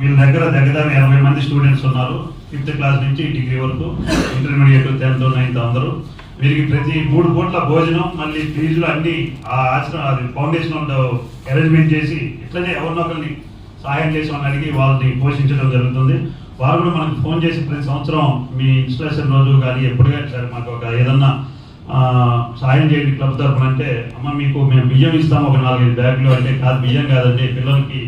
వీళ్ళ దగ్గర దగ్గర ఇరవై మంది స్టూడెంట్స్ ఉన్నారు. ఫిఫ్త్ క్లాస్ నుంచి డిగ్రీ వరకు ఇంటర్మీడియట్ టెన్త్ నైన్త్ అందరూ. వీరికి ప్రతి మూడు పూట్ల భోజనం మళ్ళీ ఫీజులు అన్ని ఆ ఆశ్రమం అది ఫౌండేషన్ అరేంజ్మెంట్ చేసి ఇట్లనే ఎవరినొకరిని సహాయం చేసి వాళ్ళని అడిగి వాళ్ళని పోషించడం జరుగుతుంది. వారు కూడా మనకు ఫోన్ చేసి ప్రతి సంవత్సరం మీ ఇన్స్టలేషన్ రోజు కానీ ఎప్పుడు సరే మాకు ఒక ఏదన్నా సాయం చేయండి క్లబ్ తరఫున అంటే అమ్మ మీకు మేము బియ్యం ఇస్తాము ఒక నాలుగైదు బ్యాగులు అంటే కాదు బియ్యం కాదండి పిల్లలకి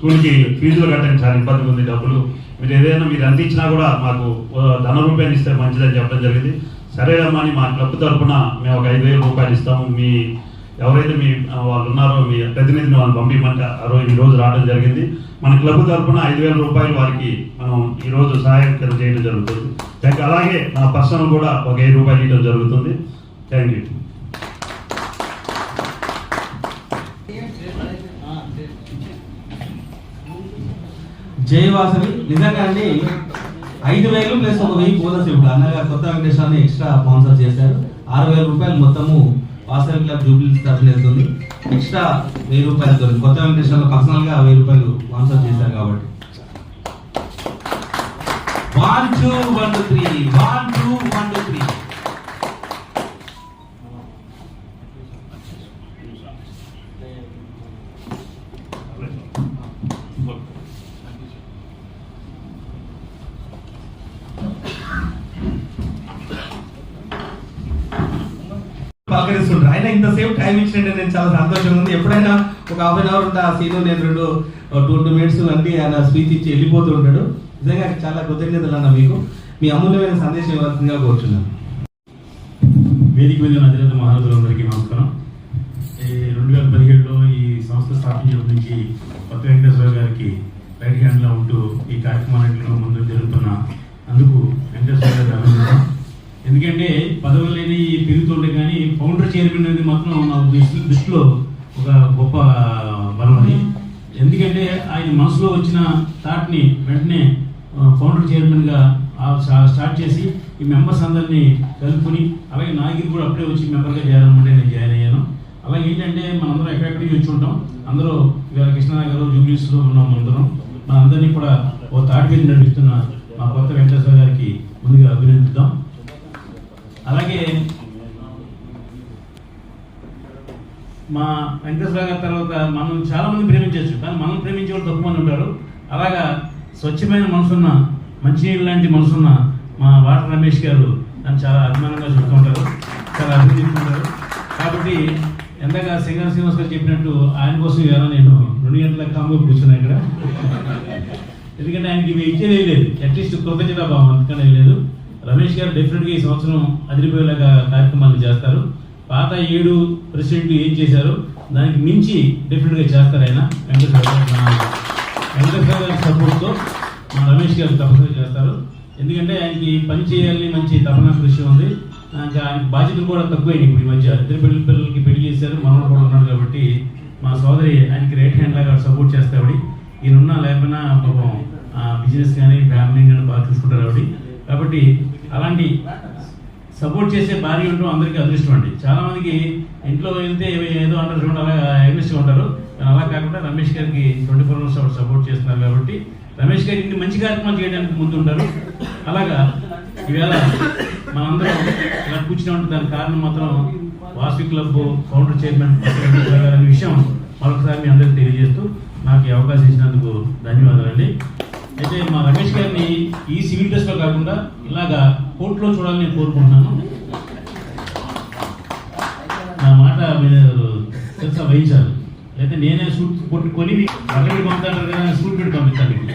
స్కూల్కి ఫీజులు కట్టండి చాలా ఇబ్బందిగా ఉంది డబ్బులు. మీరు ఏదైనా మీరు అందించినా కూడా మాకు ధన రూపాయలు ఇస్తే మంచిదని చెప్పడం జరిగింది. సరే అమ్మా అని మా క్లబ్ తరఫున మేము ఒక ఐదు వేల రూపాయలు ఇస్తాము. మీ ఎవరైతే మీ వాళ్ళు ఉన్నారో మీ ప్రతినిధిని వాళ్ళని పంపించమంట ఆ రోజు ఈ రోజు రావడం జరిగింది. మన క్లబ్ తరఫున ఐదు వేల రూపాయలు వారికి మనం ఈరోజు సహాయం చేయడం జరుగుతుంది. థ్యాంక్ అలాగే నా పర్సనల్ కూడా ఒక ఐదు రూపాయలు ఇవ్వడం జరుగుతుంది. థ్యాంక్ యూ జయవాసవి నిజంగా అండి ఐదు వేలు ప్లస్ ఒక వెయ్యి బోనస్ ఇప్పుడు అన్నగారు కొత్త వెంకటేశ్వరాన్ని ఎక్స్ట్రా స్పాన్సర్ చేశారు. ఆరు వేల రూపాయలు మొత్తము వాసవి క్లబ్ జూబ్లీ తరఫున వెళ్తుంది. ఎక్స్ట్రా వెయ్యి రూపాయలతో కొత్త వెంకటేశ్వర పర్సనల్గా వెయ్యి రూపాయలు స్పాన్సర్ చేశారు కాబట్టి. One two one two three one two one two three పలకరిస్తుంటారు అయినా ఇంతసేపు టైం ఇచ్చినట్టు నేను చాలా సంతోషంగా ఉంది. ఎప్పుడైనా ఒక హాఫ్ అన్ అవర్ ఉంటే ఆ సీన్లో నేను రెండు టూ టూ మినిట్స్ అంటే ఆయన స్పీచ్ ఇచ్చి వెళ్ళిపోతూ ఉంటాడు. నిజంగా చాలా కృతజ్ఞతలు అన్న మీకు. మీ అమూల్యమైన సందేశం ఇవ్వాల్సిందిగా కోరుచున్నాను. వేదిక మీద అధినేత మహారాజులందరికీ నమస్కారం. ఈ రెండు వేల పదిహేడులో ఈ సంస్థ స్థాపించినప్పటి నుంచి కొత్త వెంకటేశ్వర గారికి రైట్ హ్యాండ్లో ఉంటూ ఈ కార్యక్రమాలన్నింటిలో ముందు జరుగుతున్న అందుకు వెంకటేశ్వర గారి అభినందన ఎందుకంటే పదవులు లేని పెరుగుతుండే కానీ ఫౌండర్ చైర్మన్ అనేది మాత్రం నా దృష్టి- దృష్టిలో ఒక గొప్ప బలం అది. ఎందుకంటే ఆయన మనసులో వచ్చిన థాట్ని వెంటనే ఫౌండర్ చైర్మన్గా స్టార్ట్ చేసి ఈ మెంబర్స్ అందరినీ కలుపుకొని అలాగే నాగిరి కూడా అప్పుడే వచ్చి మెంబర్గా చేరాలంటే నేను జాయిన్ అయ్యాను. అలాగే ఏంటంటే మనందరం ఎక్కడెక్కడ నుంచి వచ్చి ఉంటాం. అందరూ ఇవాళ కృష్ణానగర్ జూబ్లీస్లో ఉన్నాం అందరం. మనందరినీ కూడా ఓ తాటి మీద నడిపిస్తున్న మా కొత్త వెంకటేశ్వర గారికి ముందుగా అభినందిద్దాం. అలాగే మా వెంకటేశ్వర గారి తర్వాత మనం చాలామంది ప్రేమించవచ్చు కానీ మనం ప్రేమించే వాళ్ళు తక్కువ మంది ఉంటారు. అలాగా స్వచ్ఛమైన మనసున్న మంచినీళ్ళు లాంటి మనసున్న మా వాటర్ రమేష్ గారు దాన్ని చాలా అభిమానంగా చూస్తూ ఉంటారు చాలా అభినందిస్తుంటారు కాబట్టి ఎంతగా సింగర్ శ్రీనివాస్ గారు చెప్పినట్టు ఆయన కోసం ఇవాళ నేను రెండు గంటల కాంబో కూర్చున్నాను ఇక్కడ. ఎందుకంటే ఆయనకి ఇవి ఇచ్చేది ఏం లేదు. అట్లీస్ట్ కృతజ్ఞత భావం అందుకనే లేదు. రమేష్ గారు డెఫినెట్గా ఈ సంవత్సరం అదిరిపోయేలాగా కార్యక్రమాలు చేస్తారు. పాత ఏడు ప్రెసిడెంట్ ఏం చేశారు? దానికి మించి డెఫినెట్గా చేస్తారు ఆయన. వెంకటేశ్వర వెంకటేశ్వర గారి సపోర్ట్తో మా రమేష్ గారు తప్పనిసరి చేస్తారు. ఎందుకంటే ఆయనకి పని చేయాలని మంచి తపన కృషి ఉంది. ఇంకా ఆయన బాధ్యతలు కూడా తక్కువైంది ఇప్పుడు ఈ మధ్య. ఇద్దరు పిల్లల పిల్లలకి పెళ్ళి చేశారు మనవడు కూడా ఉన్నాడు కాబట్టి మా సోదరి ఆయనకి రైట్ హ్యాండ్ లాగా సపోర్ట్ చేస్తావిడి ఈయనున్నా లేకపోయినా పాపం బిజినెస్ కానీ ఫ్యామిలీ కానీ బాగా చూసుకుంటారు ఆవిడ. కాబట్టి అలాంటి సపోర్ట్ చేసే భార్య ఉండడం అందరికీ అదృష్టం అండి. చాలామందికి ఇంట్లో వెళ్తే ఏదో అంటారు చూడండి అలా ఎగ్నిస్ట్ ఉంటారు. కానీ అలా కాకుండా రమేష్ గారికి twenty four hours our support చేస్తున్నారు కాబట్టి రమేష్ గారికి ఇన్ని మంచి కార్యక్రమాలు చేయడానికి ముందు ఉంటారు. అలాగా ఈవేళ మనందరం ఇలా కూర్చుని ఉంటే దానికి కారణం మాత్రం వాసు క్లబ్ కౌంటర్ చైర్మన్ అనే విషయం మరొకసారి మీ అందరికీ తెలియజేస్తూ నాకు ఈ అవకాశం ఇచ్చినందుకు ధన్యవాదాలండి. అయితే మా రమేష్ గారిని ఈ సివిల్ డ్రెస్లో కాకుండా ఇలాగా కోర్టులో చూడాలని నేను కోరుకుంటున్నాను. నా మాట మీరు తెలుసా వహించాలి అయితే నేనే సూట్ కొట్టి కొని అక్కడికి పంపుతాను కదా సూట్ పెట్టి పంపిస్తాను మీకు.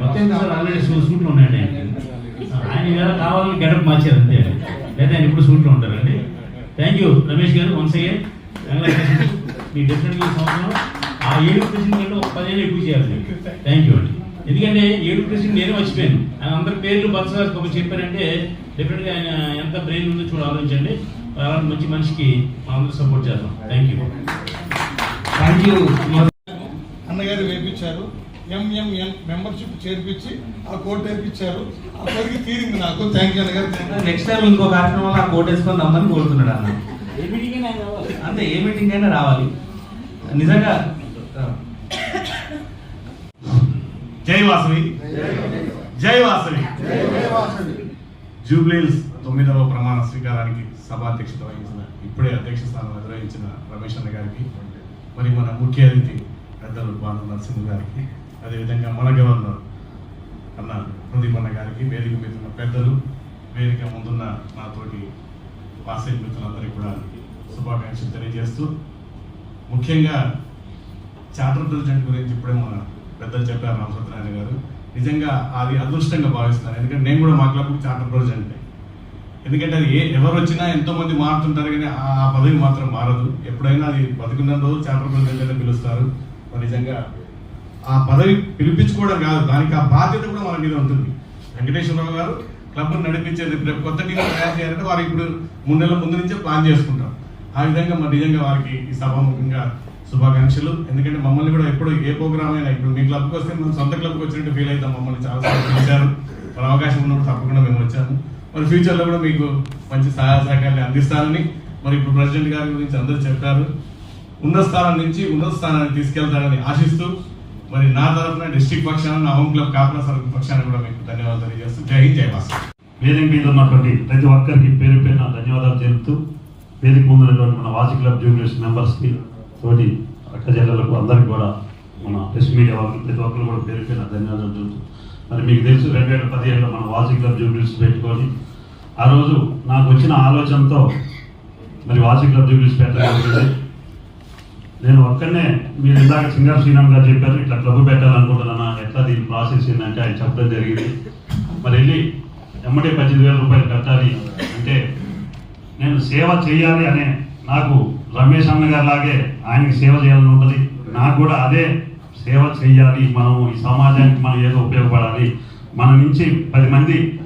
మొత్తం సార్ ఆల్రెడీ సూట్లు ఉన్నాయండి. ఆయన వేళ కావాలని గడప మార్చారు అంతే. లేదా ఆయన ఇప్పుడు సూట్లో ఉంటారండి. థ్యాంక్ యూ రమేష్ గారు వన్స్ అగైన్. మీ డెఫినెట్గా సంవత్సరం ఆ ఏడు కంటే ఒక పదిహేను ఎక్కువ చేయాలి. థ్యాంక్ యూ అండి. ఎందుకంటే ఏడు ప్రెసిడెంట్ నేనే మర్చిపోయాను. ఆయన అందరి పేర్లు బర్త్స్ ఒక చెప్పారంటే డెఫినెట్గా ఆయన ఎంత బ్రెయిన్ ఉందో చూడ ఆలోచించండి. అలాంటి మంచి మనిషికి మనందరూ సపోర్ట్ చేద్దాం. థ్యాంక్ యూ థ్యాంక్ యూ అన్నగారు వేపించారు. ఎంఎంఎన్ మెంబర్షిప్ చేర్పించి ఆ కోర్టు వేపించారు ఆ కోరిక తీరింది నాకు. థ్యాంక్ యూ అన్నగారు. నెక్స్ట్ టైం ఇంకో కార్యక్రమంలో ఆ కోట్ వేసుకొని రమ్మని కోరుతున్నాడు అన్న. అంతే ఏ మీటింగ్ అయినా రావాలి. నిజంగా జై వాసవి. జై వాసవి. జూబ్లీల్స్ తొమ్మిదవ ప్రమాణ స్వీకారానికి సభాధ్యక్షత వహించిన ఇప్పుడే అధ్యక్ష స్థానం నిర్వహించిన రమేష్ అన్న గారికి మరి మన ముఖ్య అతిథి పెద్దలు బాను నరసింహ గారికి అదేవిధంగా మన గవర్నర్ అన్న ప్రదీప్ అన్న గారికి వేదిక మీద ఉన్న పెద్దలు వేదిక ముందున్న నాతోటి వాసవి మిత్రులందరికీ కూడా శుభాకాంక్షలు తెలియజేస్తూ ముఖ్యంగా చార్టర్ ప్రెసిడెంట్ గురించి ఇప్పుడే మన పెద్దలు చెప్పారు రామసత్యనారాయణ గారు. నిజంగా అది అదృష్టంగా భావిస్తాను ఎందుకంటే నేను కూడా మా క్లబ్ చార్టర్ ప్రెసిడెంట్ ఎందుకంటే అది ఏ ఎవరు వచ్చినా ఎంతో మంది మారుతుంటారు కానీ ఆ పదవి మాత్రం మారదు. ఎప్పుడైనా అది బతుకున్న రోజు చార్టర్ ప్రెసిడెంట్ పిలుస్తారు. నిజంగా ఆ పదవి పిలిపించుకోవడం కాదు దానికి ఆ బాధ్యత కూడా మన మీద ఉంటుంది. వెంకటేశ్వరరావు గారు క్లబ్ నడిపించేది రేపు కొత్త టీం తయారు చేయాలంటే వారు ఇప్పుడు మూడు నెలల ముందు నుంచే ప్లాన్ చేసుకుంటారు. ఆ విధంగా మరి నిజంగా వారికి ఈ సభాముఖంగా శుభాకాంక్షలు. ఎందుకంటే మమ్మల్ని కూడా ఎప్పుడు ఏ ప్రోగ్రామ్ అయినా ఇప్పుడు మీ క్లబ్కి వస్తే మనం సొంత క్లబ్కి వచ్చినట్టు ఫీల్ అవుతాం. మమ్మల్ని చాలా సార్లు పిలిచారు. అవకాశం ఉన్నప్పుడు తప్పకుండా మేము వచ్చాము. మరి ఫ్యూచర్లో కూడా మీకు మంచి సహాయ సహకారాలు అందిస్తానని మరి ఇప్పుడు ప్రెసిడెంట్ గారి గురించి అందరూ చెప్పారు. ఉన్నత స్థానం నుంచి ఉన్నత స్థానాన్ని తీసుకెళ్తారని ఆశిస్తూ మరి నా తరఫున డిస్ట్రిక్ట్ పక్షాన నా హోమ్ క్లబ్ కాపుల సరుకు పక్షాన కూడా మీకు ధన్యవాదాలు తెలియజేస్తూ జై హింద్ జై భాస్ వేదిక మీద ఉన్నటువంటి ప్రతి ఒక్కరికి పేరు పేరున ధన్యవాదాలు తెలుపుతూ వేదిక ముందు మన వాసి క్లబ్ జూనియర్స్ మెంబర్స్కి తోటి అక్క జిల్లాలకు అందరికి కూడా మన ప్రెస్ మీడియా వాళ్ళకి ప్రతి ఒక్కరు కూడా పేరు పేరున ధన్యవాదాలు తెలుపుతూ మరి మీకు తెలుసు రెండు వేల పదిహేడులో మన వాసి క్లబ్ జూనియర్స్ పెట్టుకొని ఆ రోజు నాకు వచ్చిన ఆలోచనతో మరి వాసి క్లబ్ జూబిలీస్ పెట్టడం నేను ఒక్కనే మీరు ఇందాక సింగర్ శ్రీరామ్ గారు చెప్పారు ఇట్లా క్లబ్ పెట్టాలనుకుంటున్నాను ఎట్లా దీని ప్రాసెస్ ఏంటంటే ఆయన చెప్పడం జరిగింది. మరి వెళ్ళి ఎమ్మటే పద్దెనిమిది వేల రూపాయలు కట్టాలి అంటే నేను సేవ చేయాలి అనే నాకు రమేష్ అన్న గారి లాగే ఆయనకి సేవ చేయాలని ఉంటుంది. నాకు కూడా అదే సేవ చేయాలి మనం ఈ సమాజానికి మనం ఏదో ఉపయోగపడాలి. మన నుంచి పది మంది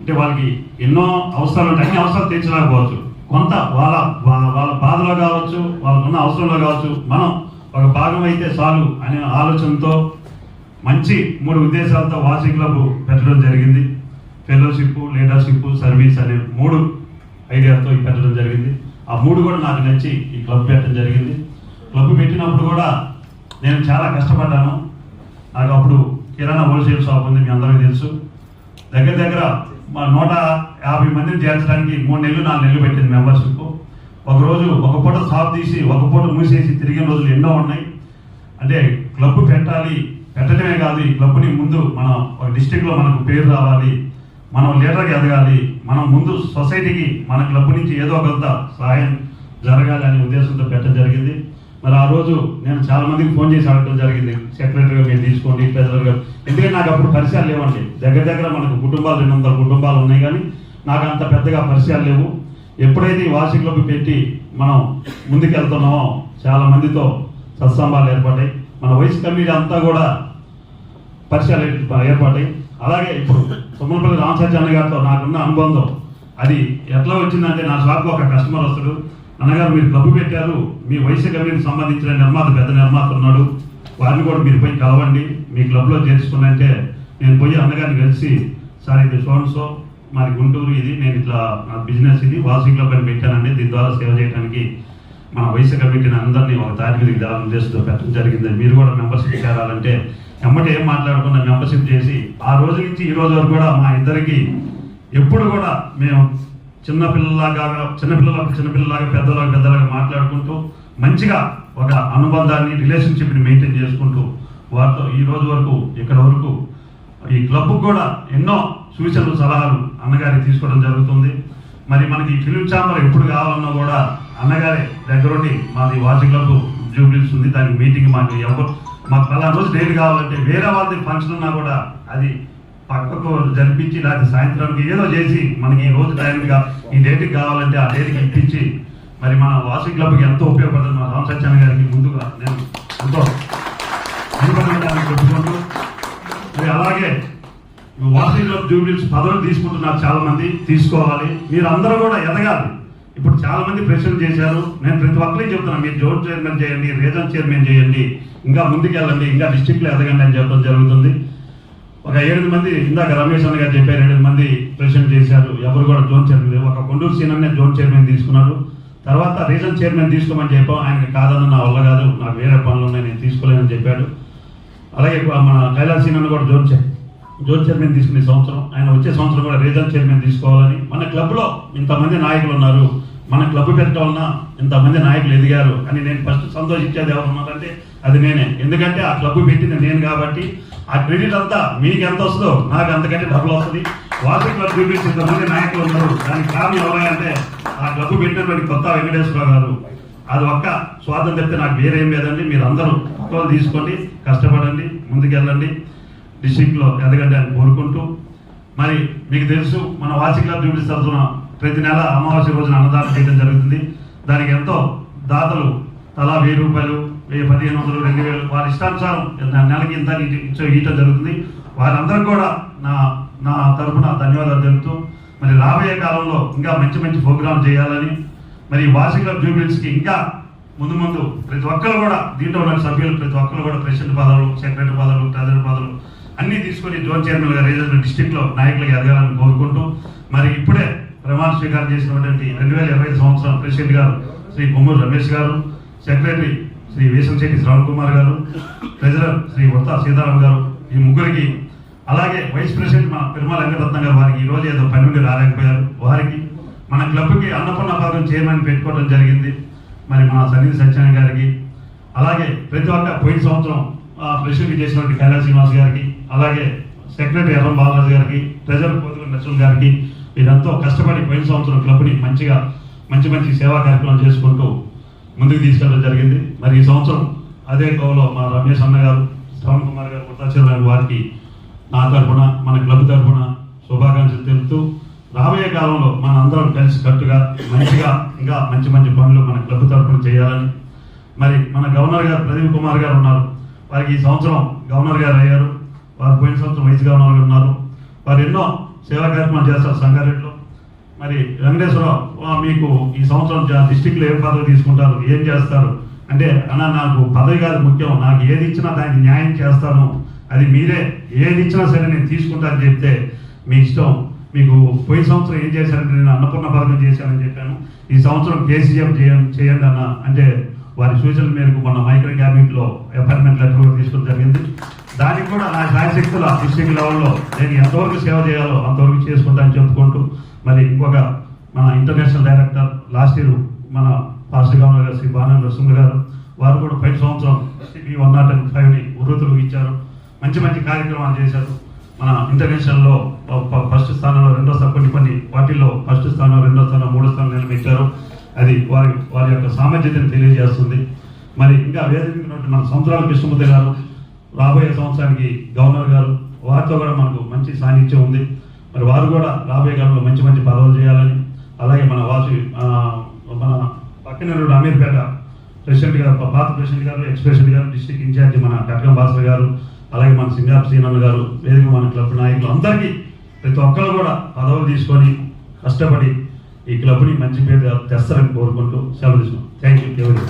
అంటే వాళ్ళకి ఎన్నో అవసరాలు ఉంటాయి. అన్ని అవసరాలు తీర్చలేకపోవచ్చు. కొంత వాళ్ళ వాళ్ళ బాధలో కావచ్చు వాళ్ళకున్న అవసరంలో కావచ్చు. మనం ఒక భాగం అయితే చాలు అనే ఆలోచనతో మంచి మూడు ఉద్దేశాలతో వాసి క్లబ్ పెట్టడం జరిగింది. ఫెలోషిప్ లీడర్షిప్ సర్వీస్ అనే మూడు ఐడియాతో పెట్టడం జరిగింది. ఆ మూడు కూడా నాకు నచ్చి ఈ క్లబ్ పెట్టడం జరిగింది. క్లబ్ పెట్టినప్పుడు కూడా నేను చాలా కష్టపడ్డాను. నాకు అప్పుడు కిరాణా హోల్సేల్ షాప్ ఉంది మీ అందరికీ తెలుసు. దగ్గర దగ్గర మా నూట యాభై మందిని చేర్చడానికి మూడు నెలలు నాలుగు నెలలు పెట్టింది మెంబర్షిప్. ఒకరోజు ఒక పూట షాప్ తీసి ఒక పూట మూసేసి తిరిగిన రోజులు ఎన్నో ఉన్నాయి. అంటే క్లబ్ పెట్టాలి పెట్టడమే కాదు ఈ క్లబ్ని ముందు మన ఒక డిస్టిక్లో మనకు పేరు రావాలి మనం లీడర్గా ఎదగాలి మనం ముందు సొసైటీకి మన క్లబ్ నుంచి ఏదో కొంత సహాయం జరగాలి అనే ఉద్దేశంతో పెట్టడం జరిగింది. మరి ఆ రోజు నేను చాలా మందికి ఫోన్ చేసి అడగడం జరిగింది. సెక్రటరీగా మీరు తీసుకోండి ట్రెజరర్గా ఎందుకంటే నాకు అప్పుడు పరిచయాలు లేవండి. దగ్గర దగ్గర మనకు కుటుంబాలు రెండు వందల కుటుంబాలు ఉన్నాయి కానీ నాకు అంత పెద్దగా పరిచయాలు లేవు. ఎప్పుడైతే ఈ క్లబ్ పెట్టి మనం ముందుకెళ్తున్నామో చాలా మందితో సత్సంబాలు ఏర్పడ్డాయి. మన వయసు కమిటీ అంతా కూడా పరిచయాలు ఏర్పడ్డాయి. అలాగే ఇప్పుడు తుమ్మలపల్లి రామసత్యాన్న గారితో నాకున్న అనుబంధం. అది ఎట్లా వచ్చిందంటే నా షాప్కి ఒక కస్టమర్ వస్తాడు. అన్నగారు మీరు క్లబ్ పెట్టారు. మీ వయసు కమిటీకి సంబంధించిన నిర్మాత పెద్ద నిర్మాత ఉన్నాడు. వారిని కూడా మీరు పోయి కలవండి. మీ క్లబ్లో చేర్చుకున్నంటే నేను పోయి అన్నగారిని కలిసి సార్ ఇది సో మాది గుంటూరు ఇది నేను ఇట్లా నా బిజినెస్ ఇది వాసి క్లబ్ అని పెట్టానండి. దీని ద్వారా సేవ చేయడానికి మన వయసు కమిటీని అందరినీ ఒక తాటి మీదకి దాని చేస్తూ పెట్టడం జరిగింది. మీరు కూడా మెంబర్షిప్ చేరాలంటే ఎమ్మటి ఏం మాట్లాడకుండా మెంబర్షిప్ చేసి ఆ రోజు నుంచి ఈ రోజు వరకు కూడా మా ఇద్దరికి ఎప్పుడు కూడా మేము చిన్నపిల్లలాగా చిన్నపిల్లలకు చిన్నపిల్లలాగా పెద్దలాగా పెద్దలాగా మాట్లాడుకుంటూ మంచిగా ఒక అనుబంధాన్ని రిలేషన్షిప్ని మెయింటైన్ చేసుకుంటూ వారితో ఈ రోజు వరకు ఇక్కడ వరకు ఈ క్లబ్కు కూడా ఎన్నో సూచనలు సలహాలు అన్నగారి తీసుకోవడం జరుగుతుంది. మరి మనకి ఈ ఫిలిం ఛాంబర్ ఎప్పుడు కావాలన్నా కూడా అన్నగారి దగ్గరుండి మాది వాచ్ క్లబ్ జూబ్లీస్ ఉంది. దానికి మీటింగ్ మాకు ఎవరు మాకు పలానా రోజు డేట్ కావాలంటే వేరే వాళ్ళది ఫంక్షన్ ఉన్నా కూడా అది పక్కకు జరిపించి లేకపోతే సాయంత్రానికి ఏదో చేసి మనకి ఈ రోజు టైంగా ఈ డేట్కి కావాలంటే ఆ డేట్కి ఇప్పించి మరి మన వాషింగ్ క్లబ్కి ఎంతో ఉపయోగపడుతుంది. మా రామ్ సత్యాన గారికి ముందుగా నేను ఎంతో అనుబంధంగా చెప్పుకుంటూ మరి అలాగే వాషింగ్ క్లబ్ జూబ్లీస్ పదవులు తీసుకుంటున్నారు చాలా మంది తీసుకోవాలి. మీరు అందరూ కూడా ఎదగాలి. ఇప్పుడు చాలా మంది ప్రశ్నలు చేశారు. నేను ప్రతి ఒక్కరికి చెప్తున్నాను మీరు జోన్ చైర్మన్ చేయండి రీజన్ చైర్మన్ చేయండి. ఇంకా ముందుకెళ్ళండి ఇంకా డిస్టిక్లో ఎదగండి అని చెప్పడం జరుగుతుంది. ఒక ఏడు మంది ఇందాక రమేష్ అన్న గారు చెప్పారు ఏడు మంది ప్రెసిడెంట్ చేశారు. ఎవరు కూడా జోన్ చైర్మన్ లేదు ఒక కొండూరు సీన్ జోన్ చైర్మన్ తీసుకున్నారు. తర్వాత రీజన్ చైర్మన్ తీసుకోమని చెప్పాం. ఆయనకి కాదన్న నా వల్ల కాదు నాకు వేరే పనులు ఉన్నాయి నేను తీసుకోలేనని చెప్పాడు. అలాగే మన కైలాస్ సీనన్న కూడా జోన్ చైర్ జోన్ చైర్మన్ తీసుకునే సంవత్సరం. ఆయన వచ్చే సంవత్సరం కూడా రీజనల్ చైర్మన్ తీసుకోవాలని. మన క్లబ్లో ఇంతమంది నాయకులు ఉన్నారు. మన క్లబ్ పెట్టడం వలన ఇంతమంది నాయకులు ఎదిగారు అని నేను ఫస్ట్ సంతోషించేది ఎవరు ఉన్నారంటే అది నేనే. ఎందుకంటే ఆ క్లబ్ పెట్టింది నేను కాబట్టి ఆ క్రెడిట్ అంతా మీకు ఎంత వస్తుందో నాకు అంతకంటే డబ్బులు వస్తుంది. వాటర్ క్లబ్ చూపించి ఇంతమంది నాయకులు ఉన్నారు. దానికి కారణం ఎవరంటే ఆ క్లబ్ పెట్టినటువంటి కొత్త వెంకటేశ్వరరావు గారు. అది ఒక్క స్వార్థం చెప్తే నాకు వేరేం లేదండి. మీరు అందరూ ఫోటోలు తీసుకోండి కష్టపడండి ముందుకెళ్ళండి. డిస్టిక్లో ఎదగండి అని కోరుకుంటూ. మరి మీకు తెలుసు మన వాసి క్లబ్ చూపిస్తున్న ప్రతి నెల అమావాస్య రోజున అన్నదానం చేయడం జరుగుతుంది. దానికి ఎంతో దాతలు తలా వెయ్యి రూపాయలు వెయ్యి పదిహేను వందలు రెండు వేలు వారి ఇష్టానుసారం నెలకి ఇంత ఇ- ఇవ్వటం జరుగుతుంది. వారందరూ కూడా నా నా తరఫున ధన్యవాదాలు తెలుపుతూ మరి రాబోయే కాలంలో ఇంకా మంచి మంచి ప్రోగ్రాం చేయాలని మరి వార్షిక క్లబ్ జూబిల్స్కి ఇంకా ముందు ముందు ప్రతి ఒక్కరు కూడా దీంట్లో ఉన్న సభ్యులు ప్రతి ఒక్కరు కూడా ప్రెసిడెంట్ పదవులు సెక్రటరీ పదవులు ట్రెజరర్ పదవులు అన్నీ తీసుకొని జోన్ చైర్మన్గా రీజనల్ డిస్టిక్లో నాయకులుగా ఎదగాలని కోరుకుంటూ మరి ఇప్పుడే ప్రమాణ స్వీకారం చేసినటువంటి రెండు వేల ఇరవై సంవత్సరం ప్రెసిడెంట్ గారు శ్రీ బొమ్మూరు రమేష్ గారు సెక్రటరీ శ్రీ వేసంశెట్టి శ్రవణ్ కుమార్ గారు ట్రెజరర్ శ్రీ ఉడతా సీతారాం గారు ఈ ముగ్గురికి అలాగే వైస్ ప్రెసిడెంట్ మా పెరుమల వెంకటరత్న గారు వారికి ఈ రోజు ఏదో పని నుండి రాలేకపోయారు. వారికి మన క్లబ్కి అన్నపూర్ణ పథకం చైర్మన్ పెట్టుకోవడం జరిగింది. మరి మన సన్నిధి సత్యనారాయణ గారికి అలాగే ప్రతి ఒక్క పోయిన సంవత్సరం ప్రెసిడెంట్ చేసినటువంటి కళ్యాణ్ శ్రీనివాస్ గారికి అలాగే సెక్రటరీ ఎర్రం బాలరాజు గారికి ట్రెజరర్ పోతుకుని నరసింహ గారికి వీరంతో కష్టపడి పోయిన సంవత్సరం క్లబ్ని మంచిగా మంచి మంచి సేవా కార్యక్రమాలు చేసుకుంటూ ముందుకు తీసుకెళ్ళడం జరిగింది. మరి ఈ సంవత్సరం అదే కోవలో మా రమేష్ అన్న గారు శ్రవణ్ కుమార్ గారు కొత్తాచార్య వారికి నా తరఫున మన క్లబ్ తరఫున శుభాకాంక్షలు తెలుపుతూ రాబోయే కాలంలో మన అందరం కలిసి కట్టుగా మంచిగా ఇంకా మంచి మంచి పనులు మన క్లబ్ తరఫున చేయాలని. మరి మన గవర్నర్ గారు ప్రదీప్ కుమార్ గారు ఉన్నారు. వారికి ఈ సంవత్సరం గవర్నర్ గారు అయ్యారు. వారు పోయిన సంవత్సరం వైస్ గవర్నర్ గారు ఉన్నారు. వారు ఎన్నో సేవా కార్యక్రమాలు చేస్తారు సంగారెడ్డిలో. మరి వెంకటేశ్వరరావు మీకు ఈ సంవత్సరం డిస్టిక్లో ఏం పదవి తీసుకుంటారు? ఏం చేస్తారు? అంటే అన్న నాకు పదవి కాదు ముఖ్యం. నాకు ఏది ఇచ్చినా దానికి న్యాయం చేస్తాను. అది మీరే. ఏది ఇచ్చినా సరే నేను తీసుకుంటాను చెప్తే మీ ఇష్టం. మీకు పోయిన సంవత్సరం ఏం చేశానంటే నేను అన్నపూర్ణ పథకం చేశానని చెప్పాను. ఈ సంవత్సరం కేసీఎఫ్ చేయండి చేయండి అన్న. అంటే వారి సూచనల మేరకు మన మైక్రో క్యాబినెట్లో అపాయింట్మెంట్ లెటర్ కూడా తీసుకోవడం జరిగింది. దానికి కూడా నా శాయశక్తుల డిస్ట్రిక్ట్ లెవెల్లో నేను ఎంతవరకు సేవ చేయాలో అంతవరకు చేసుకుంటానని చెప్పుకుంటూ మరి ఇంకొక మన ఇంటర్నేషనల్ డైరెక్టర్ లాస్ట్ ఇయర్ మన పాస్టర్ గవర్నర్ గారు శ్రీ బాణం నరసింహ గారు వారు కూడా పై సంవత్సరం సిబి వన్ నాట్ అండ్ ఫైవ్ని ఉర్రతులు ఇచ్చారు. మంచి మంచి కార్యక్రమాలు చేశారు. మన ఇంటర్నేషనల్లో ఫస్ట్ స్థానంలో రెండో స్థానం కొన్ని కొన్ని వాటిల్లో ఫస్ట్ స్థానం రెండో స్థానం మూడో స్థానం నిలబెట్టారు. అది వారి వారి యొక్క సామర్థ్యతను తెలియజేస్తుంది. మరి ఇంకా వేదిక మన సంవత్సరాల కృష్ణమూర్తి గారు రాబోయే సంవత్సరానికి గవర్నర్ గారు వారితో కూడా మనకు మంచి సాన్నిధ్యం ఉంది. మరి వారు కూడా రాబోయే కాలంలో మంచి మంచి పదవులు చేయాలని అలాగే మన వాసు మన పక్కన అమీర్పేట ప్రెసిడెంట్ గారు పాత president garu ex president garu district in charge మన కట్కం భాస్కర్ గారు అలాగే మన సింగాప్ సీనన్న గారు వేదిక మన క్లబ్ నాయకులు అందరికీ ప్రతి ఒక్కరు కూడా పదవులు తీసుకొని కష్టపడి ఈ క్లబ్ని మంచి పేరు తెస్తారని కోరుకుంటూ సెలవు తీసుకున్నాం థ్యాంక్ యూ ఎవరి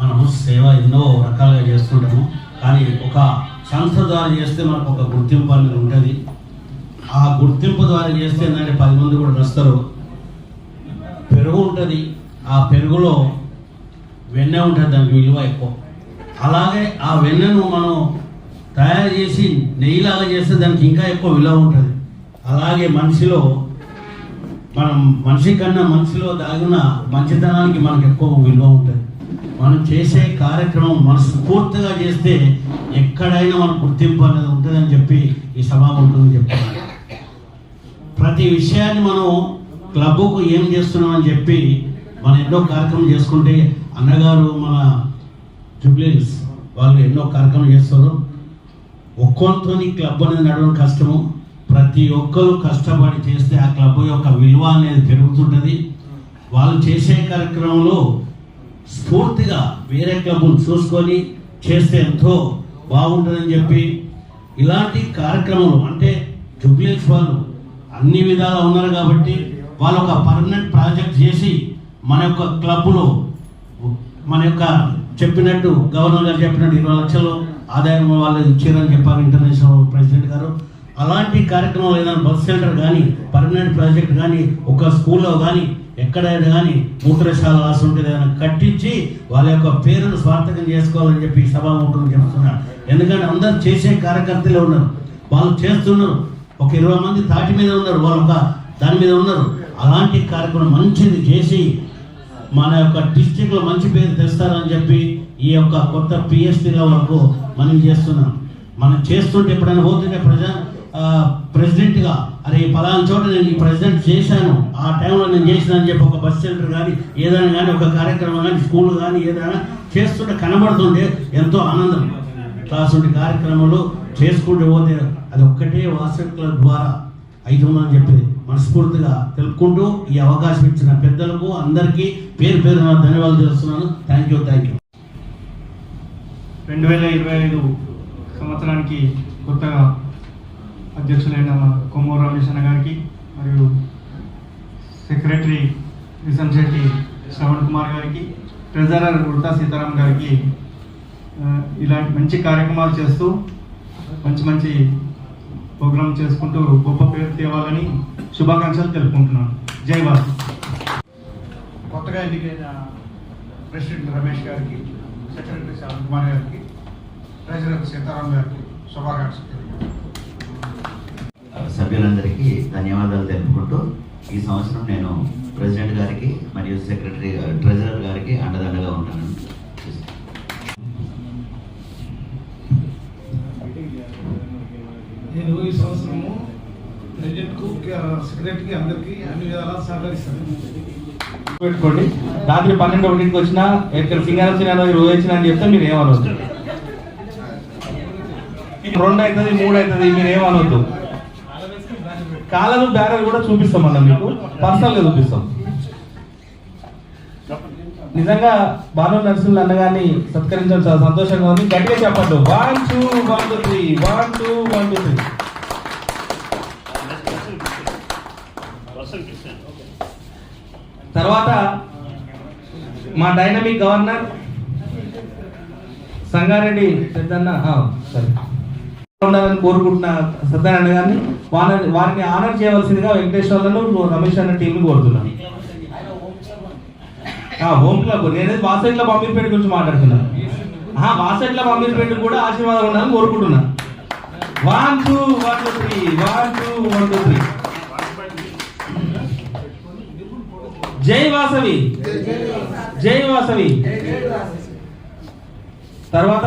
మనము సేవ ఎన్నో రకాలుగా చేస్తుంటాము. కానీ ఒక సంస్థ ద్వారా చేస్తే మనకు ఒక గుర్తింపు అనేది ఉంటుంది. ఆ గుర్తింపు ద్వారా చేస్తే ఏంటంటే పది మంది కూడా నస్తారు పెరుగు ఉంటుంది. ఆ పెరుగులో వెన్నె ఉంటుంది దానికి విలువ ఎక్కువ. అలాగే ఆ వెన్నెను మనం తయారు చేసి నెయ్యిలాగా చేస్తే దానికి ఇంకా ఎక్కువ విలువ ఉంటుంది. అలాగే మనిషిలో మనం మనిషి కన్నా మనిషిలో దాగిన మంచితనానికి మనకు ఎక్కువ విలువ ఉంటుంది. మనం చేసే కార్యక్రమం మనస్ఫూర్తిగా చేస్తే ఎక్కడైనా మన గుర్తింపు అనేది ఉంటుందని చెప్పి ఈ సభాముఖంగా చెప్తున్నాను ప్రతి విషయాన్ని మనం క్లబ్కు ఏం చేస్తున్నామని చెప్పి మనం ఎన్నో కార్యక్రమం చేసుకుంటే అన్నగారు మన జుబ్లీస్ వాళ్ళు ఎన్నో కార్యక్రమం చేస్తారు. ఒక్కొంతోని క్లబ్ అనేది నడవడం కష్టము. ప్రతి ఒక్కరు కష్టపడి చేస్తే ఆ క్లబ్ యొక్క విలువ అనేది పెరుగుతుంటుంది. వాళ్ళు చేసే కార్యక్రమంలో స్ఫూర్తిగా వేరే క్లబ్ను చూసుకొని చేస్తే ఎంతో బాగుంటుందని చెప్పి ఇలాంటి కార్యక్రమాలు అంటే జుబ్లీస్ వాళ్ళు అన్ని విధాలా ఉన్నారు కాబట్టి వాళ్ళు ఒక పర్మనెంట్ ప్రాజెక్ట్ చేసి మన యొక్క క్లబ్లో మన యొక్క చెప్పినట్టు గవర్నర్ గారు చెప్పినట్టు ఇరవై లక్షలు ఆదాయం వాళ్ళు ఇచ్చారని చెప్పారు ఇంటర్నేషనల్ ప్రెసిడెంట్ గారు. అలాంటి కార్యక్రమాలు ఏదైనా బస్ సెంటర్ కానీ పర్మనెంట్ ప్రాజెక్ట్ కానీ ఒక స్కూల్లో కానీ ఎక్కడైనా కానీ మూత్రశాల రాసి ఉంటే ఏదైనా కట్టించి వాళ్ళ యొక్క పేరును స్వార్థకం చేసుకోవాలని చెప్పి సభాముఖం చెప్తున్నాడు. ఎందుకంటే అందరు చేసే కార్యకర్తలే ఉన్నారు. వాళ్ళు చేస్తున్నారు. ఒక ఇరవై మంది తాటి మీద ఉన్నారు. వాళ్ళు ఒక దాని మీద ఉన్నారు. అలాంటి కార్యక్రమం మంచిది చేసి మన యొక్క డిస్టిక్లో మంచి పేరు తెస్తారని చెప్పి ఈ యొక్క కొత్త పిఎస్టీల వరకు మనం చేస్తున్నాం. మనం చేస్తుంటే ఎప్పుడైనా పోతుంటే ప్రజా ప్రెసిడెంట్గా అరే ఈ పలానా చోట నేను ఈ ప్రెసిడెంట్ చేశాను ఆ టైంలో నేను చేసిన అని చెప్పి ఒక బస్ సెంటర్ కానీ ఏదైనా కానీ ఒక కార్యక్రమం కానీ స్కూల్ కానీ ఏదైనా చేస్తుంటే కనబడుతుంటే ఎంతో ఆనందం. అట్లాంటి కార్యక్రమాలు చేసుకుంటూ పోతే అది ఒక్కటే వాసకుల ద్వారా ద్వారా అవుతుందని చెప్పి మనస్ఫూర్తిగా తెలుపుకుంటూ ఈ అవకాశం ఇచ్చిన పెద్దలకు అందరికీ పేరు పేరు ధన్యవాదాలు తెలుస్తున్నాను. థ్యాంక్ యూ థ్యాంక్ యూ రెండు వేల ఇరవై ఐదు సంవత్సరానికి కొత్తగా అధ్యక్షులైన కొమ్మూరు రమేష్ అన్న గారికి మరియు సెక్రటరీ విసం శెట్టి శ్రవణ్ కుమార్ గారికి ట్రెజరర్ ఉల్టా సీతారాం గారికి ఇలాంటి మంచి కార్యక్రమాలు చేస్తూ మంచి మంచి ప్రోగ్రాం చేసుకుంటూ గొప్ప పేరు తేవాలని శుభాకాంక్షలు తెలుపుకుంటున్నాను. జై భారత్. కొత్తగా ఎన్నికైన ప్రెసిడెంట్ రమేష్ గారికి సెక్రటరీ శ్రవణ్ కుమార్ గారికి ట్రెజరర్ సీతారాం గారికి శుభాకాంక్షలు. సభ్యులందరికీ ధన్యవాదాలు తెలుపుకుంటూ ఈ సంవత్సరం నేను ప్రెసిడెంట్ గారికి మరియు సెక్రటరీ ట్రెజరర్ గారికి అండదండగా ఉంటాను నేను ఈ సంవత్సరము ప్రెసిడెంట్కు సెక్రటరీకి అందరికీ అన్ని విధాలా సహకరిస్తాను. పెట్టుకోండి. రాత్రి పన్నెండు ఒకటికి వచ్చినా ఇక్కడ సింగారం సినిమా రోజు వచ్చినా అని చెప్తే మీరు ఏమనవద్దు రెండు అవుతుంది మూడు అవుతుంది మీరు ఏమనవద్దు కాలను బ్యానర్ కూడా చూపిస్తాం అన్న మీకు పర్సనల్గా చూపిస్తాం. నిజంగా బాను నరసింహులు అన్నగారిని సత్కరించడం చాలా సంతోషంగా ఉంది. గట్టిగా చెప్పండి one two one two three one two one two three తర్వాత మా డైనమిక్ గవర్నర్ సంగారెడ్డి పెద్దన్న. సరే. ఉండాలని కోరుకుంటున్న సత్యనారాయణ గారిని వారిని వారిని ఆనర్ చేయవలసిందిగా వెంకటేశ్వర్లను రమేష్ అన్న టీంని కోరుతున్నాను. ఆ, హోమ్ క్లబ్ నేనే వాసెట్ల పంపిపేట గురించి మాట్లాడుతున్నాను. ఆ, వాసెట్ల పంపిపేట కూడా ఆశీర్వాదం ఉండాలని కోరుకుంటున్నా one two one two three one two one two three జై వాసవి. జై వాసవి. తర్వాత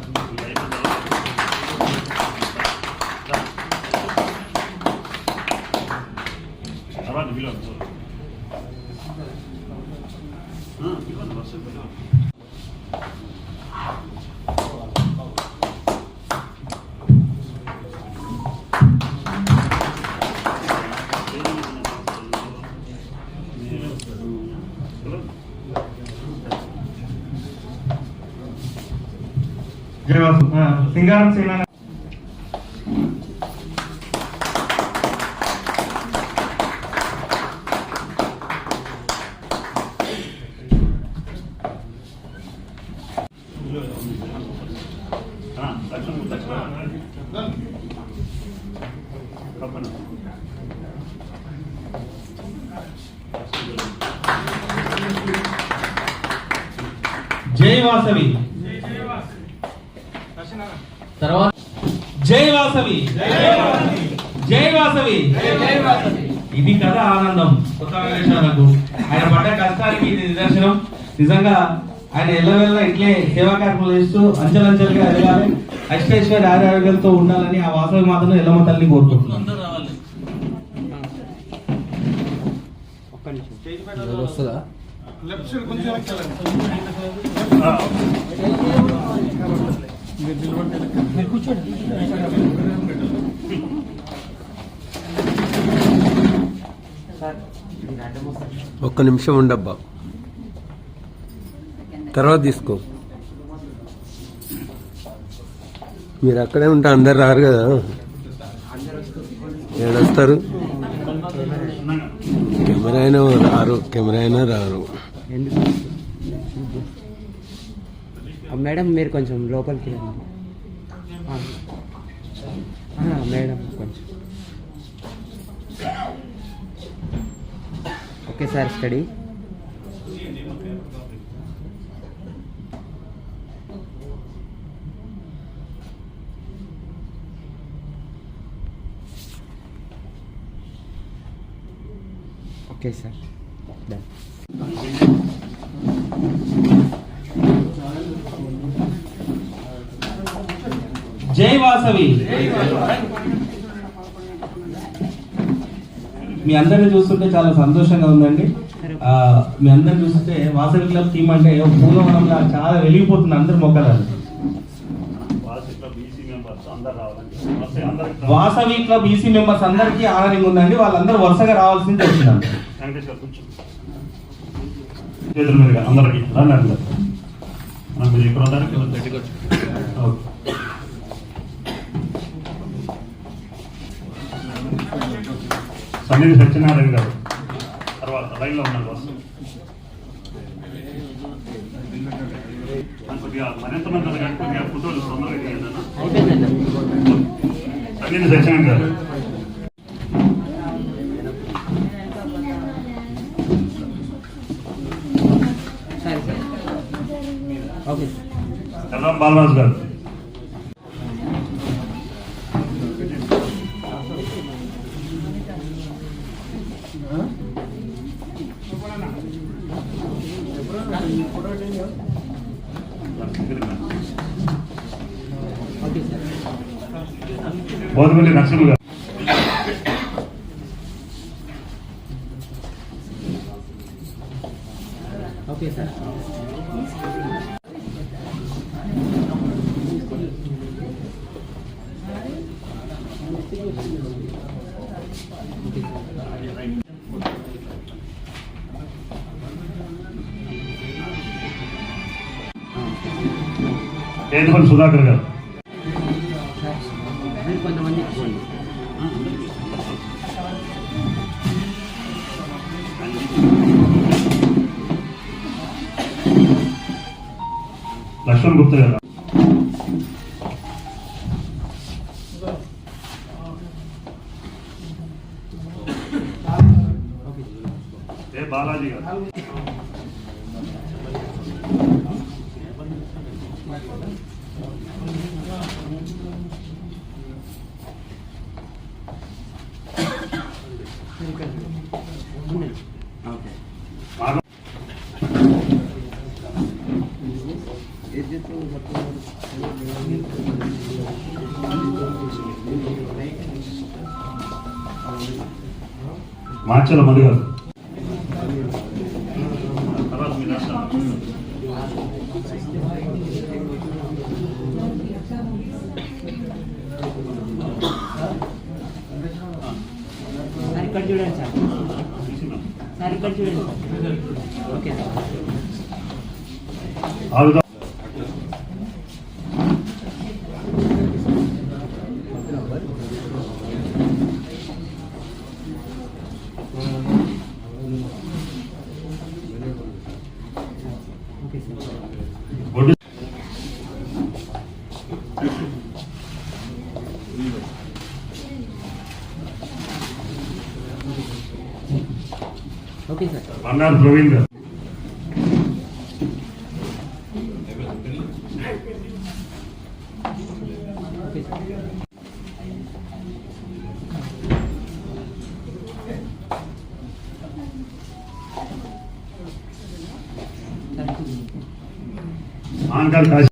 సింగారం సేన జై వాసవి తర్వాత జై వాసవి జై వాసవి ఇది కదా ఆనందం. కొత్త వెంకటేశ్వరకు ఆయన పడ్డ కష్టానికి ఇది నిదర్శనం. నిజంగా ఆయన ఎల్లవెల్ల ఇట్లే సేవా కార్యక్రమాలు చేస్తూ అంచెలంచెలుగా ఎదగాలి. అష్టేశ్వరి ఆరోగ్యాలతో ఉండాలని ఆ వాసవి మాత్రం ఎల్లమ్మ తల్లి కోరుకుంటున్నాను. లెఫ్ట్ సైడ్ కొంచెం ఒక్క నిమిషం ఉండబ్బా. తర్వాత తీసుకో. మీరు అక్కడే ఉంటే అందరు రారు కదా. ఏడొస్తారు? కెమెరా అయినా రారు కెమెరా అయినా రారు. మేడం మీరు కొంచెం లోపలికి రండి. ఆ. మేడం కొంచెం okay sir study okay sir జై వాసవి. మీ అందరిని చూస్తుంటే చాలా సంతోషంగా ఉందండి. ఆ, మీ అందరిని చూస్తుంటే వాసవి క్లబ్ టీం అంటే ఒక పూలవనంలా చాలా వెలిగిపోతుంది అందరి మొక్కలు. వాసవి క్లబ్ ఈసీ మెంబర్స్ అందరికీ ఆనరింగ్ ఉందండి. వాళ్ళందరూ వరుసగా రావాల్సింది మీదుగా అందరికి రండి అందరు ఆ, మీరు ఇక్కడ ఉన్నారు ఓకే. సన్నిధి సత్యనారాయణ గారు. తర్వాత లైన్లో ఉన్నారు బస్సు కొద్దిగా మరింత మంది కొద్దిగా ఫోటోలు తొందరగా సత్యనారాయణ గారు. ఓకే బాలరాజు గారు. బోధపల్లి నరసింహ సుధాకర్ గారు మీరు కొంతమంది ఇచ్చుకోండి లక్ష్మణ్ గుప్తా గారు ఏ బాలాజీ గారు మాచల మధు గారు తర్వాత మీ రాష్ట్రం. సార్ ఇక్కడ చూడండి సార్ సార్ ఇక్కడ చూడండి సార్ ఓకే సార్ ఆవిడ okay sir Boddu okay sir Bangaru Praveen గారు ఓకే సార్ ఆంకల్ కాశీ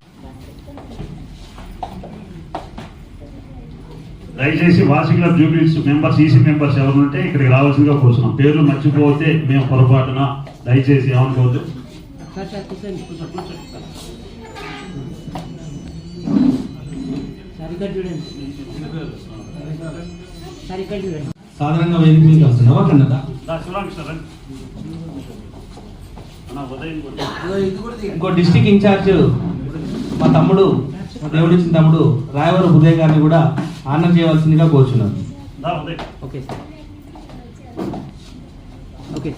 దయచేసి club jubilees members EC members ఎవరు ఉంటే ఇక్కడికి రావాల్సిందిగా కోరుతున్నాం పేర్లు మర్చిపోతే మేము పొరపాటున దయచేసి ఏమనుకోవద్దు సాధారణంగా వేదిక మీదకి వస్తున్నావా కూడా. ఇంకో డిస్టిక్ ఇన్ఛార్జ్ మా తమ్ముడు దేవుడిచ్చిన తమ్ముడు రాయవర హృదయ గారిని కూడా ఆనందం చేయవలసిందిగా కోరుచున్నాను. Okay sir. ఓకే.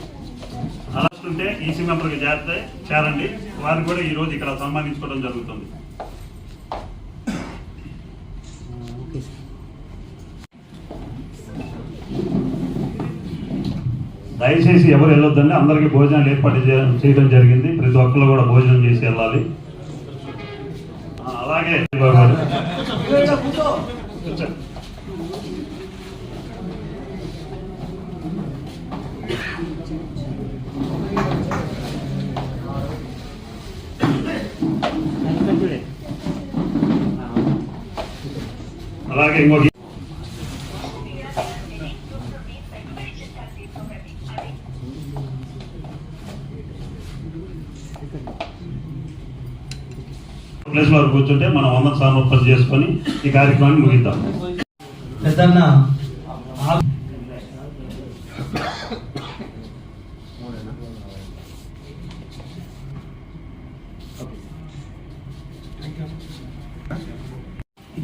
అరెస్ట్ ఉంటే ఈసీ మెంబర్కి చేరితే చేరండి వారు కూడా ఈరోజు ఇక్కడ సన్మానించుకోవడం జరుగుతుంది. దయచేసి ఎవరు వెళ్ళొద్దండి. అందరికీ భోజనాలు ఏర్పాటు చేయడం జరిగింది. ప్రతి ఒక్కరు కూడా భోజనం చేసి వెళ్ళాలి. అలాగే బాబు గారు. కూర్చోండి. సార్ ఇక్కడ చూడండి ఆ, అలాగే ఇంకోటి ప్లేస్లో కూర్చుంటే మనం వంద సమర్పణ చేసుకొని ఈ కార్యక్రమాన్ని ముగిద్దాం. పెద్దన్న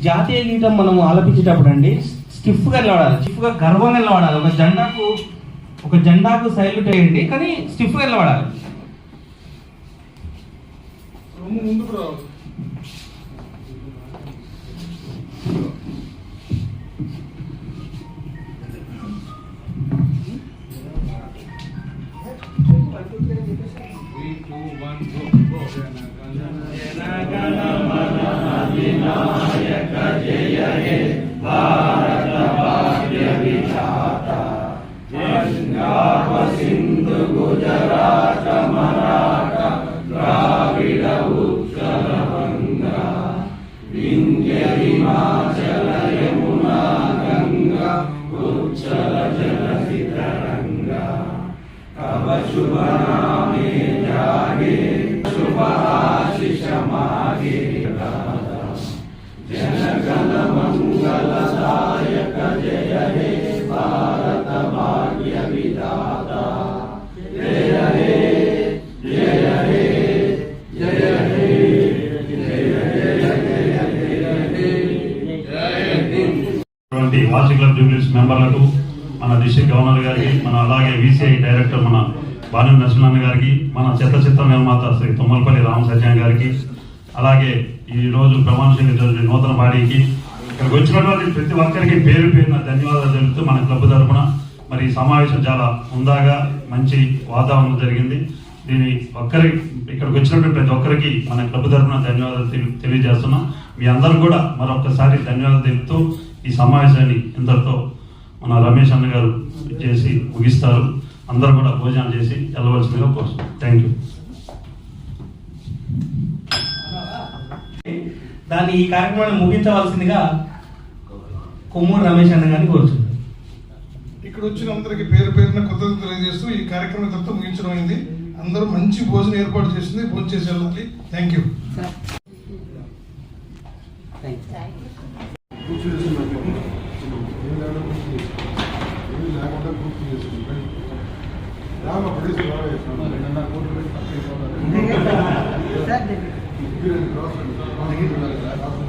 జాతీయ గీతం మనం ఆలపించేటప్పుడు అండి స్టిఫ్గా నిలబడాలి. స్టిఫ్గా గర్వంగా నిలబడాలి. ఒక జెండాకు ఒక జెండాకు సైల్యూట్ వేయండి కానీ స్టిఫ్గా నిలబడాలి ముందుకు రావాలి అటువంటి వార్షిక క్లబ్ జూబ్లీస్ మెంబర్లకు మన డిస్ట్రిక్ట్ గవర్నర్ గారికి మన అలాగే వీసీఐ డైరెక్టర్ మన బాలు నరసింహన్ గారికి మన చెత్త చిత్ర నిర్మాత శ్రీ తుమ్మలపల్లి రామ సత్యం గారికి అలాగే ఈ రోజు ప్రమాణ నూతన బాడీకి ఇక్కడికి వచ్చినటువంటి ప్రతి ఒక్కరికి పేరు పేరున ధన్యవాదాలు తెలుపుతూ మన క్లబ్ తరఫున మరి ఈ సమావేశం చాలా ఉందాగా మంచి వాతావరణం జరిగింది. దీని ఒక్కరి ఇక్కడికి వచ్చినటువంటి ప్రతి ఒక్కరికి మన క్లబ్ తరపున ధన్యవాదాలు తెలియజేస్తున్నాం. మీ అందరూ కూడా మరొకసారి ధన్యవాదాలు తెలుపుతూ ఈ సమావేశాన్ని ఇంతటితో మన రమేష్ అన్న గారు చేసి ముగిస్తారు. అందరూ కూడా భోజనం చేసి వెళ్ళవలసిందిగా కోరుతున్నాం. థ్యాంక్ యూ దాన్ని ఈ కార్యక్రమాన్ని ముగించవలసిందిగా కొమ్మూరు రమేష్ అన్న గారిని కోరుచున్నాను ఇక్కడ వచ్చిన అందరికి పేరు పేరున కృతజ్ఞతలు తెలియజేస్తూ ఈ కార్యక్రమం ఇంతటితో ముగించడం అయింది. అందరూ మంచి భోజనం ఏర్పాటు చేసింది. భోజనం చేసి వెళ్ళాలి. Thank you sir thank you లేకుండా